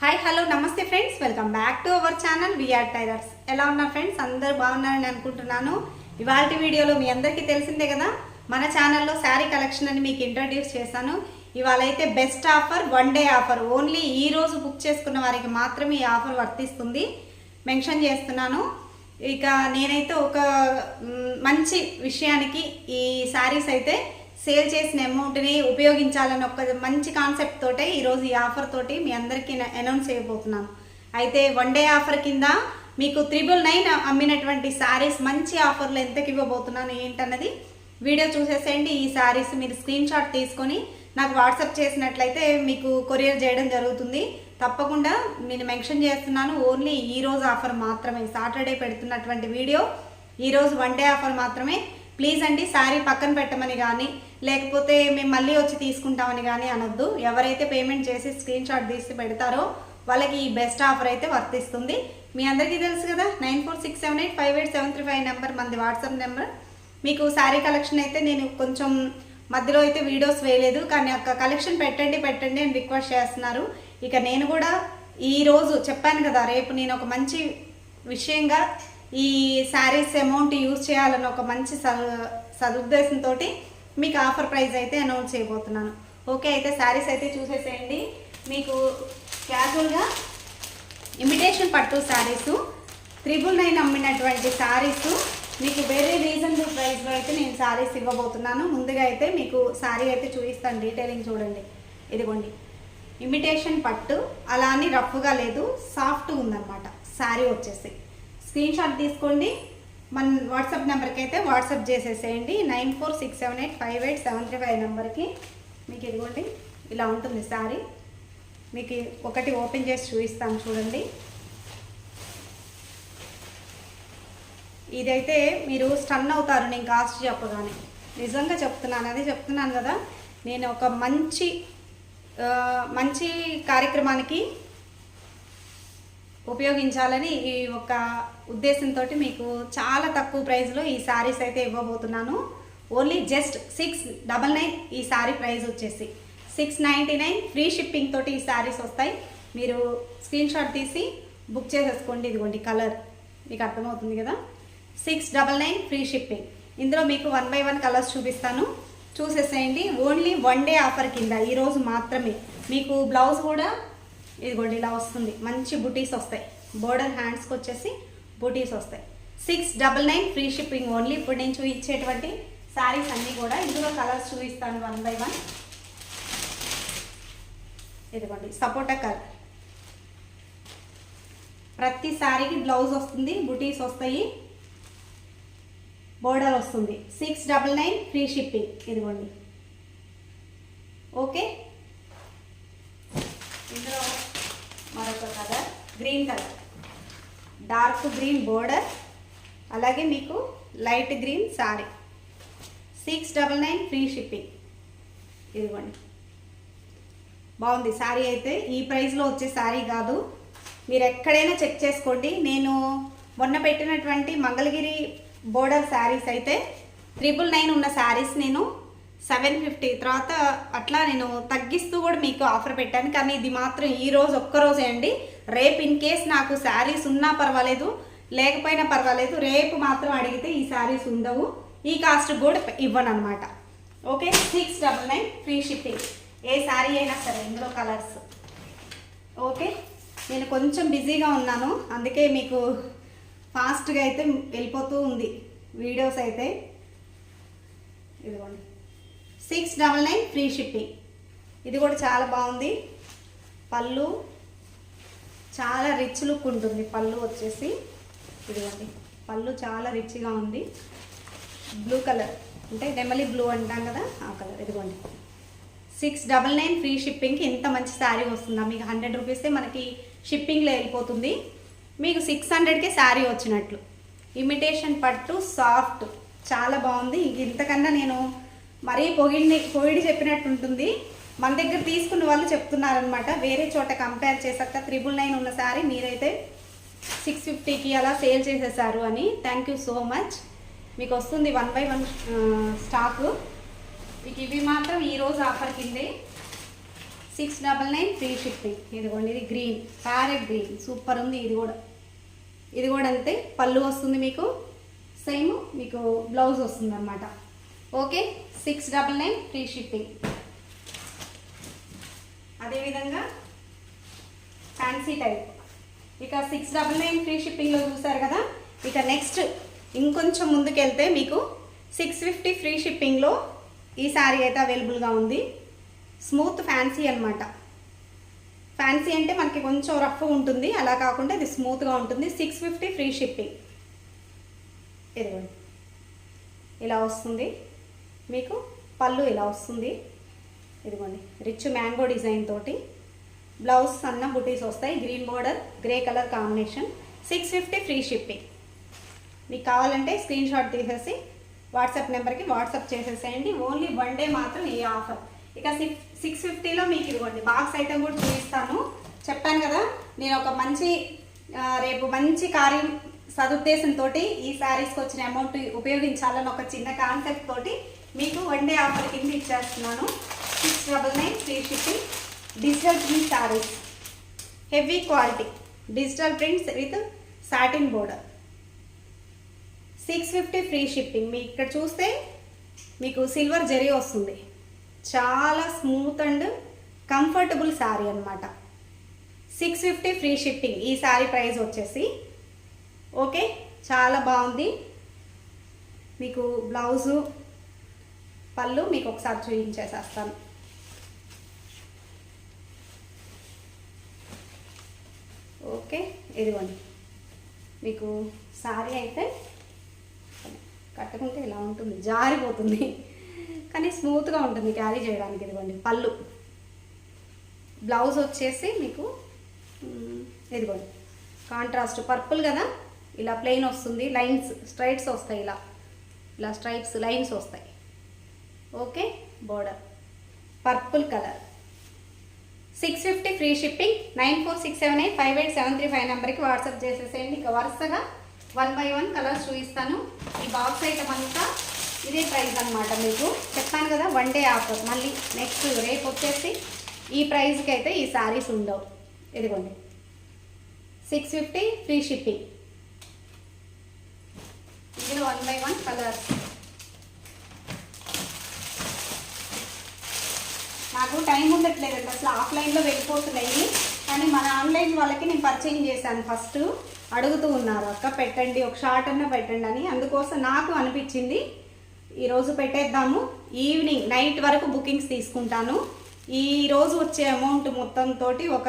Hi hello నమస్తే friends welcome back to our channel V R tailors ఎలా ఉన్నారు friends అందరూ బాగున్నారని అనుకుంటున్నాను. ఇవాళ వీడియోలో మీ అందరికీ తెలిసిందే కదా మన ఛానల్లో శారీ కలెక్షన్ అని మీకు ఇంట్రడ్యూస్ చేశాను. ఇవాళ అయితే best offer one day offer only ఈ రోజు బుక్ చేసుకున్న వారికి మాత్రమే ఈ ఆఫర్ వర్తిస్తుంది. మెన్షన్ చేస్తున్నాను. ఇక నేనైతే ఒక మంచి విషయానికి ఈ శారీస్ అయితే సేల్ చేసిన అమౌంట్ని ఉపయోగించాలని ఒక మంచి కాన్సెప్ట్ తోటే ఈరోజు ఈ ఆఫర్ తోటి మీ అందరికీ అనౌన్స్ చేయబోతున్నాను అయితే వన్ డే ఆఫర్ కింద మీకు త్రిబుల్ నైన్ అమ్మినటువంటి శారీస్ మంచి ఆఫర్లు ఎంతకి ఇవ్వబోతున్నాను ఏంటన్నది వీడియో చూసేసేయండి. ఈ శారీస్ మీరు స్క్రీన్ షాట్ తీసుకొని నాకు వాట్సాప్ చేసినట్లయితే మీకు కొరియర్ చేయడం జరుగుతుంది. తప్పకుండా నేను మెన్షన్ చేస్తున్నాను ఓన్లీ ఈ రోజు ఆఫర్ మాత్రమే సాటర్డే పెడుతున్నటువంటి వీడియో. ఈరోజు వన్ డే ఆఫర్ మాత్రమే. ప్లీజ్ అండి శారీ పక్కన పెట్టమని కానీ లేకపోతే మేము మళ్ళీ వచ్చి తీసుకుంటామని కానీ అనొద్దు. ఎవరైతే పేమెంట్ చేసి స్క్రీన్ షాట్ తీసి పెడతారో వాళ్ళకి ఈ బెస్ట్ ఆఫర్ అయితే వర్తిస్తుంది. మీ అందరికీ తెలుసు కదా nine four six seven eight five eight seven three five number మంది వాట్సాప్ నెంబర్. మీకు శారీ కలెక్షన్ అయితే నేను కొంచెం మధ్యలో అయితే వీడియోస్ వేయలేదు కానీ అక్క కలెక్షన్ పెట్టండి పెట్టండి అని రిక్వెస్ట్ చేస్తున్నారు. ఇక నేను కూడా ఈ రోజు చెప్పాను కదా రేపు నేను ఒక మంచి విషయంగా ఈ శారీస్ అమౌంట్ యూజ్ చేయాలని ఒక మంచి సదుద్దేశంతో మీకు ఆఫర్ ప్రైస్ అయితే అనౌన్స్ చేయబోతున్నాను. ఓకే అయితే శారీస్ అయితే చూసేసేయండి. మీకు క్యాజువల్గా ఇమిటేషన్ పట్టు శారీసు త్రిబుల్ నైన్ అమ్మినటువంటి శారీస్ మీకు వేరే రీజనబుల్ ప్రైస్లో అయితే నేను శారీస్ ఇవ్వబోతున్నాను. ముందుగా అయితే మీకు శారీ అయితే చూపిస్తాను. డీటెయిలింగ్ చూడండి. ఇదిగోండి. ఇమిటేషన్ పట్టు. అలా అని రఫ్గా లేదు. సాఫ్ట్ ఉందన్నమాట. శారీ వచ్చేసి. స్క్రీన్ షాట్ తీసుకోండి. మన వాట్సాప్ నెంబర్కి అయితే వాట్సాప్ చేసేసేయండి. Nine four six seven eight five eight seven three five నెంబర్కి మీకు ఇదిగోండి. ఇలా ఉంటుంది సారీ. మీకు ఒకటి ఓపెన్ చేసి చూపిస్తాను చూడండి. ఇదైతే మీరు స్టన్ అవుతారు నేను కాస్ట్ చెప్పగానే. నిజంగా చెప్తున్నాను అదే చెప్తున్నాను కదా. నేను ఒక మంచి మంచి కార్యక్రమానికి ఉపయోగించాలని ఈ ఒక ఉద్దేశంతో మీకు చాలా తక్కువ ప్రైస్లో ఈ శారీస్ అయితే ఇవ్వబోతున్నాను. Only just six double nine ఈ శారీ ప్రైస్ వచ్చేసి six ninety nine free shipping తోటి ఈ శారీస్ వస్తాయి. మీరు స్క్రీన్ షాట్ తీసి బుక్ చేసేసుకోండి. ఇదిగోండి కలర్ మీకు అర్థమవుతుంది కదా? Six double nine free shipping. ఇందులో మీకు వన్ బై వన్ కలర్స్ చూపిస్తాను. చూసేసేయండి. ఓన్లీ వన్ డే ఆఫర్ కింద ఈరోజు మాత్రమే. మీకు బ్లౌజ్ కూడా ఇదిగోండి ఇలా వస్తుంది. మంచి బుటీస్ వస్తాయి. బోర్డర్ హ్యాండ్స్కి వచ్చేసి బుటీస్ వస్తాయి. Six double nine free shipping only ఇప్పుడు నేను చూపించేటువంటి శారీస్ అన్నీ కూడా ఇందులో కలర్స్ చూపిస్తాను వన్ బై వన్ ఇదిగోండి సపోటా కలర్. ప్రతి శారీకి బ్లౌజ్ వస్తుంది బుటీస్ వస్తాయి. బోర్డర్ వస్తుంది. Six double nine free shipping ఇదిగోండి. ఓకే ఇందులో మరొక colour green colour dark green border అలాగే మీకు light green sari six double nine free shipping ఇదిగోండి. బాగుంది. సారీ అయితే ఈ ప్రైస్లో వచ్చే శారీ కాదు. మీరు ఎక్కడైనా చెక్ చేసుకోండి. నేను మొన్న పెట్టినటువంటి మంగళగిరి బోర్డర్ శారీస్ అయితే త్రిబుల్ నైన్ ఉన్న శారీస్ నేను సెవెన్ ఫిఫ్టీ తర్వాత అట్లా నేను తగ్గిస్తూ కూడా మీకు ఆఫర్ పెట్టాను. కానీ ఇది మాత్రం ఈ రోజు ఒక్క అండి. రేపు ఇన్ కేస్ నాకు శారీస్ ఉన్నా పర్వాలేదు లేకపోయినా పర్వాలేదు రేపు మాత్రం అడిగితే ఈ శారీస్ ఉండవు. ఈ కాస్ట్ కూడా ఇవ్వను అనమాట okay six double nine free shipping ఏ శారీ అయినా సరే ఇందులో కలర్స్ ఓకే నేను కొంచెం బిజీగా ఉన్నాను. అందుకే మీకు ఫాస్ట్గా అయితే వెళ్ళిపోతూ ఉంది వీడియోస్ అయితే. ఇదిగోండి. Six double nine free shipping ఇది కూడా చాలా బాగుంది. పళ్ళు చాలా రిచ్ లుక్ ఉంటుంది. పళ్ళు వచ్చేసి ఇదిగోండి. పళ్ళు చాలా రిచ్గా ఉంది. బ్లూ కలర్ అంటే నెమలి బ్లూ అంటాం కదా ఆ కలర్ ఇదిగోండి. సిక్స్ డబల్ నైన్ ఫ్రీ షిప్పింగ్కి ఇంత మంచి శారీ వస్తుందా? మీకు హండ్రెడ్ రూపీసే మనకి షిప్పింగ్లో వెళ్ళిపోతుంది. మీకు సిక్స్ హండ్రెడ్కే శారీ వచ్చినట్లు. ఇమిటేషన్ పట్టు సాఫ్ట్ చాలా బాగుంది. ఇంతకన్నా నేను మరీ పొగిడి పొగిడి చెప్పినట్టు ఉంటుంది. మన దగ్గర తీసుకున్న వాళ్ళు చెప్తున్నారనమాట వేరే చోట కంపేర్ చేశాక త్రిబుల్ నైన్ ఉన్న మీరైతే సిక్స్ ఫిఫ్టీకి అలా సేల్ చేసేసారు అని. థ్యాంక్ యూ సో మచ్ మీకు వస్తుంది వన్ బై వన్ స్టాకు మీకు ఇవి మాత్రం ఈరోజు ఆఫర్ కిందే. Six double nine free shipping ఇదిగోండి ఇది గ్రీన్ ప్యారెట్ గ్రీన్ సూపర్ ఉంది ఇది కూడా. ఇది కూడా అంతే. పళ్ళు వస్తుంది మీకు. సేమ్ మీకు బ్లౌజ్ వస్తుంది అనమాట okay six double nine free shipping అదేవిధంగా ఫ్యాన్సీ టైప్ ఇక సిక్స్ డబల్ నైన్ ఫ్రీ షిప్పింగ్లో చూసారు కదా? ఇక నెక్స్ట్ ఇంకొంచెం ముందుకెళ్తే మీకు సిక్స్ ఫిఫ్టీ ఫ్రీ షిప్పింగ్లో ఈ శారీ అయితే అవైలబుల్గా ఉంది. స్మూత్ ఫ్యాన్సీ అనమాట ఫ్యాన్సీ అంటే మనకి కొంచెం రఫ్ ఉంటుంది. అలా కాకుండా ఇది స్మూత్గా ఉంటుంది. సిక్స్ ఫిఫ్టీ ఫ్రీ షిప్పింగ్ ఇదిగోండి. ఇలా వస్తుంది. మీకు పళ్ళు ఇలా వస్తుంది. ఇదిగోండి రిచ్ మ్యాంగో డిజైన్ తోటి బ్లౌజ్ సన్న బుటీస్ వస్తాయి green border grey colour combination six fifty free shipping మీకు కావాలంటే స్క్రీన్ షాట్ తీసేసి వాట్సాప్ నెంబర్కి వాట్సాప్ చేసేసేయండి. ఓన్లీ వన్ డే మాత్రం ఈ ఆఫర్ ఇక సిక్స్ సిక్స్ ఫిఫ్టీలో మీకు ఇదిగోండి బాక్స్ ఐటమ్ కూడా చూపిస్తాను. చెప్పాను కదా నేను ఒక మంచి రేపు మంచి కార్యం సదుద్దేశంతో ఈ శారీస్కి వచ్చిన అమౌంట్ ఉపయోగించాలని ఒక చిన్న కాన్సెప్ట్ తోటి మీకు వన్ డే ఆఫర్ కింద ఇచ్చేస్తున్నాను. Six double nine free shipping digital print saris heavy quality digital prints with satin border six fifty free shipping మీ ఇక్కడ చూస్తే మీకు సిల్వర్ జరీ వస్తుంది. చాలా స్మూత్ అండ్ కంఫర్టబుల్ శారీ అనమాట సిక్స్ ఫిఫ్టీ ఫ్రీ షిప్పింగ్ ఈ శారీ ప్రైస్ వచ్చేసి ఓకే చాలా బాగుంది. మీకు బ్లౌజు పళ్ళు మీకు ఒకసారి చూపించేసేస్తాను. ఓకే ఇదిగోండి. మీకు శారీ అయితే కట్టుకుంటే ఇలా ఉంటుంది జారిపోతుంది. కానీ స్మూత్గా ఉంటుంది క్యారీ చేయడానికి ఇదిగోండి పళ్ళు. బ్లౌజ్ వచ్చేసి మీకు ఇదిగోండి. కాంట్రాస్ట్ పర్పుల్ కదా? ఇలా ప్లెయిన్ వస్తుంది లైన్స్ స్ట్రైట్స్ వస్తాయి ఇలా. ఇలా స్ట్రైప్స్ లైన్స్ వస్తాయి. Okay border. Purple colour. Six fifty free shipping nine four six seven eight five eight seven three five నెంబర్కి వాట్సాప్ చేసేసేయండి. ఇక వరుసగా వన్ బై వన్ కలర్స్ చూపిస్తాను. ఈ బాక్స్ ఐటమ్ అంతా ఇదే ప్రైస్ అనమాట మీకు. చెప్పాను కదా వన్ డే ఆఫర్. మళ్ళీ నెక్స్ట్ రేపు వచ్చేసి ఈ ప్రైస్కి అయితే ఈ శారీస్ ఉండవు. ఇదిగోండి. Six fifty free shipping. ఇందులో వన్ బై వన్ కలర్స్. నాకు టైం ఉండట్లేదండి అసలు ఆఫ్లైన్లో వెళ్ళిపోతున్నాయి. కానీ మన ఆన్లైన్ వాళ్ళకి నేను పరిచయం చేశాను ఫస్ట్. అడుగుతూ ఉన్నారు అక్క పెట్టండి ఒక షార్ట్ అన్న పెట్టండి అని. అందుకోసం నాకు అనిపించింది ఈరోజు పెట్టేద్దాము. ఈవినింగ్ నైట్ వరకు బుకింగ్స్ తీసుకుంటాను. ఈ రోజు వచ్చే అమౌంట్ మొత్తం తోటి ఒక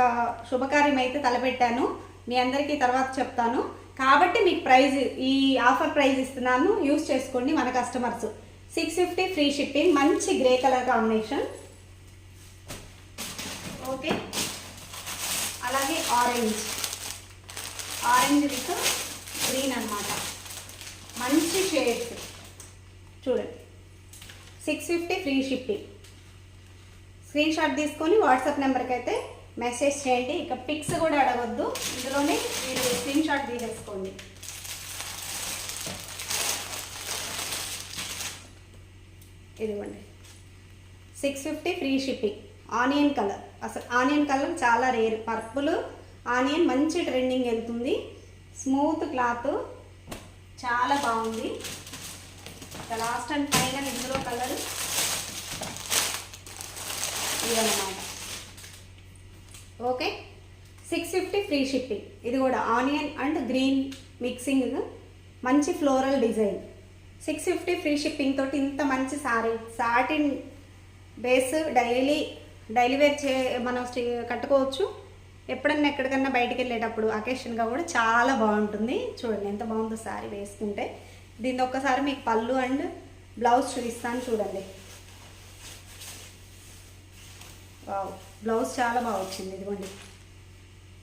శుభకార్యం అయితే తలపెట్టాను. మీ అందరికీ తర్వాత చెప్తాను. కాబట్టి మీకు ప్రైజ్ ఈ ఆఫర్ ప్రైజ్ ఇస్తున్నాను. యూస్ చేసుకోండి మన customers. Six fifty free shipping మంచి గ్రే కలర్ కాంబినేషన్. ఓకే. అలాగే ఆరెంజ్. ఆరెంజ్ విత్ గ్రీన్ అన్నమాట. మంచి షేడ్స్. చూడండి. Six fifty free shipping screenshot తీసుకొని వాట్సాప్ నెంబర్కి అయితే మెసేజ్ చేయండి. ఇక పిక్స్ కూడా అడగొద్దు. ఇందులోనే మీరు స్క్రీన్ షాట్ తీసేసుకోండి. ఇదిగోండి. Six fifty free shipping onion colour అసలు ఆనియన్ కలర్ చాలా రేర్. పర్పుల్ ఆనియన్ మంచి ట్రెండింగ్ వెళ్తుంది. స్మూత్ క్లాత్ చాలా బాగుంది. లాస్ట్ అండ్ ఫైనల్ ఇందులో కలర్ ఇదన్నమాట. Okay? Six fifty free shipping. ఇది కూడా ఆనియన్ అండ్ గ్రీన్ మిక్సింగ్ మంచి floral design. Six fifty free shipping తోటి ఇంత మంచి sari satin base daily daily wear చే మనం కట్టుకోవచ్చు. ఎప్పుడన్నా ఎక్కడికన్నా బయటికి వెళ్ళేటప్పుడు అకేషన్గా కూడా చాలా బాగుంటుంది. చూడండి ఎంత బాగుందో శారీ వేసుకుంటే. దీని ఒక్కసారి మీకు పళ్ళు అండ్ బ్లౌజ్ చూపిస్తాను చూడండి. వావ్! బ్లౌజ్ చాలా బాగా వచ్చింది ఇదిగోండి.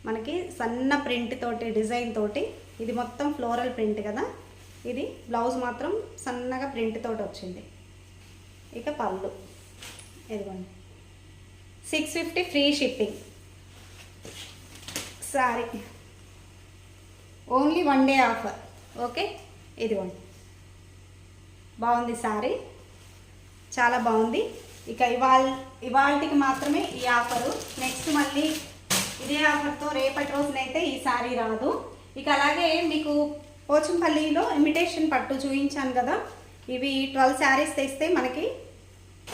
మనకి సన్న ప్రింట్ తోటి డిజైన్ తోటి ఇది మొత్తం ఫ్లోరల్ ప్రింట్ కదా. ఇది బ్లౌజ్ మాత్రం సన్నగా ప్రింట్ తోటి వచ్చింది. ఇక పళ్ళు. ఇదిగోండి. Six fifty free shipping. Sari only one day offer okay? ఇదిగోండి. బాగుంది సారీ. చాలా బాగుంది. ఇక ఇవాళ ఇవాళకి మాత్రమే ఈ ఆఫరు. నెక్స్ట్ మళ్ళీ ఇదే ఆఫర్తో రేపటి రోజునైతే ఈ సారీ రాదు. ఇక అలాగే మీకు పోచంపల్లిలో ఇమిటేషన్ పట్టు చూపించాను కదా. ఇవి ట్వెల్వ్ శారీస్ తెస్తే మనకి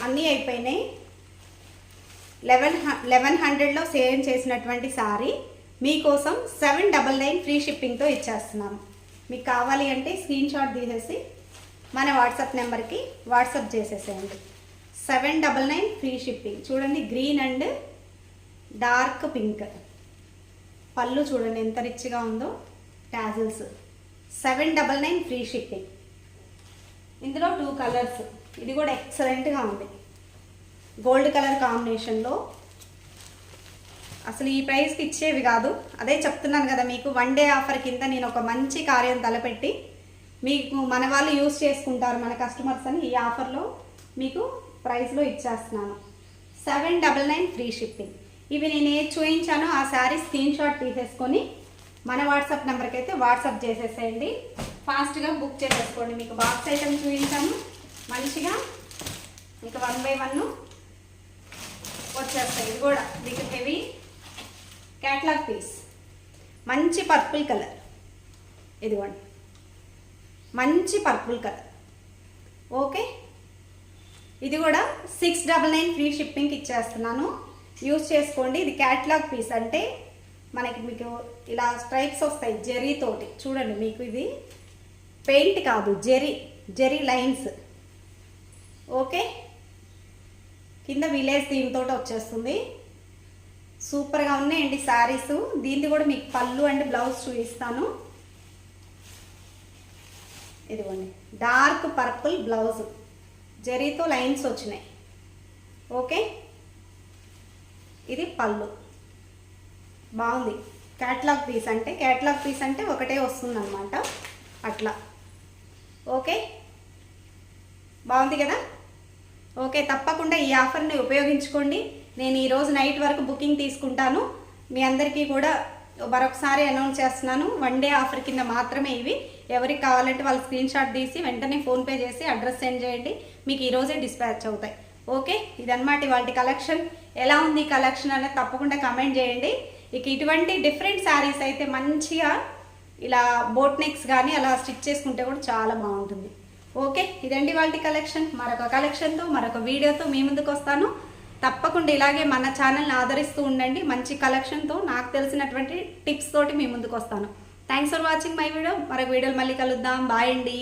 అన్నీ అయిపోయినాయి. లెవెన్ లెవెన్ హండ్రెడ్లో సేల్ చేసినటువంటి సారీ మీకోసం సెవెన్ డబల్ నైన్ ఫ్రీ షిప్పింగ్తో ఇచ్చేస్తున్నాము మీకు కావాలి అంటే స్క్రీన్ షాట్ తీసేసి మన వాట్సాప్ నెంబర్కి వాట్సాప్ చేసేసేయండి. Seven double nine free shipping. చూడండి గ్రీన్ అండ్ డార్క్ పింక్. పళ్ళు చూడండి ఎంత రిచ్గా ఉందో. Tassels. Seven double nine free shipping. ఇందులో టూ కలర్స్. ఇది కూడా ఎక్సలెంట్గా ఉంది. గోల్డ్ కలర్ కాంబినేషన్లో అసలు ఈ ప్రైస్కి ఇచ్చేవి కాదు. అదే చెప్తున్నాను కదా మీకు వన్ డే ఆఫర్ కింద నేను ఒక మంచి కార్యం తలపెట్టి మీకు మన వాళ్ళు యూస్ చేసుకుంటారు మన కస్టమర్స్ అని ఈ ఆఫర్లో మీకు ప్రైస్లో ఇచ్చేస్తున్నాను. Seven double nine free shipping ఇవి నేను ఏది చూపించానో ఆ శారీ స్క్రీన్ షాట్ తీసేసుకొని మన వాట్సాప్ నెంబర్కి అయితే వాట్సాప్ చేసేసేయండి. ఫాస్ట్గా బుక్ చేసేసుకోండి. మీకు బాక్స్ ఐటమ్ చూపించాను మంచిగా. ఇంకా వన్ బై వన్ వచ్చేస్తాయి. ఇది కూడా మీకు హెవీ క్యాట్లాగ్ పీస్ మంచి పర్పుల్ కలర్ ఇదిగోండి. మంచి పర్పుల్ కలర్ ఓకే? ఇది కూడా సిక్స్ డబల్ నైన్ ఫ్రీ షిప్పింగ్కి ఇచ్చేస్తున్నాను. యూజ్ చేసుకోండి. ఇది క్యాట్లాగ్ పీస్ అంటే మనకి మీకు ఇలా స్ట్రైప్స్ వస్తాయి జెరీతోటి చూడండి మీకు ఇది పెయింట్ కాదు జెరీ జెరీ లైన్స్ ఓకే? కింద విలేజ్ దీంతో వచ్చేస్తుంది. సూపర్గా ఉన్నాయండి శారీస్. దీన్ని కూడా మీకు పళ్ళు అండ్ బ్లౌజ్ చూపిస్తాను. ఇదిగోండి. Dark purple blouse. జరీతో లైన్స్ వచ్చినాయి. ఓకే? ఇది పళ్ళు. బాగుంది. క్యాట్లాగ్ పీస్ అంటే క్యాట్లాగ్ పీస్ అంటే ఒకటే వస్తుందన్నమాట. అట్లా. ఓకే? బాగుంది కదా? ఓకే తప్పకుండా ఈ ఆఫర్ని ఉపయోగించుకోండి. నేను ఈరోజు నైట్ వరకు బుకింగ్ తీసుకుంటాను. మీ అందరికీ కూడా మరొకసారి అనౌన్స్ చేస్తున్నాను. వన్ డే ఆఫర్ కింద మాత్రమే ఇవి. ఎవరికి కావాలంటే వాళ్ళు స్క్రీన్ షాట్ తీసి వెంటనే ఫోన్పే చేసి అడ్రస్ సెండ్ చేయండి. మీకు ఈరోజే డిస్పాచ్ అవుతాయి. ఓకే ఇదన్నమాట ఇవాళ కలెక్షన్. ఎలా ఉంది కలెక్షన్ అనేది తప్పకుండా కమెంట్ చేయండి. ఇక ఇటువంటి డిఫరెంట్ శారీస్ అయితే మంచిగా ఇలా బోట్ నెక్స్ కానీ అలా స్టిచ్ చేసుకుంటే కూడా చాలా బాగుంటుంది. ఓకే ఇదండి వాళ్ళ కలెక్షన్ మరొక కలెక్షన్తో మరొక వీడియోతో మీ ముందుకు వస్తాను. తప్పకుండా ఇలాగే మన ఛానల్ని ఆదరిస్తూ ఉండండి. మంచి కలెక్షన్తో నాకు తెలిసినటువంటి టిప్స్ తోటి మీ ముందుకు వస్తాను. Thanks for watching my video మరొక వీడియోలు మళ్ళీ కలుద్దాం. బాయ్ అండి.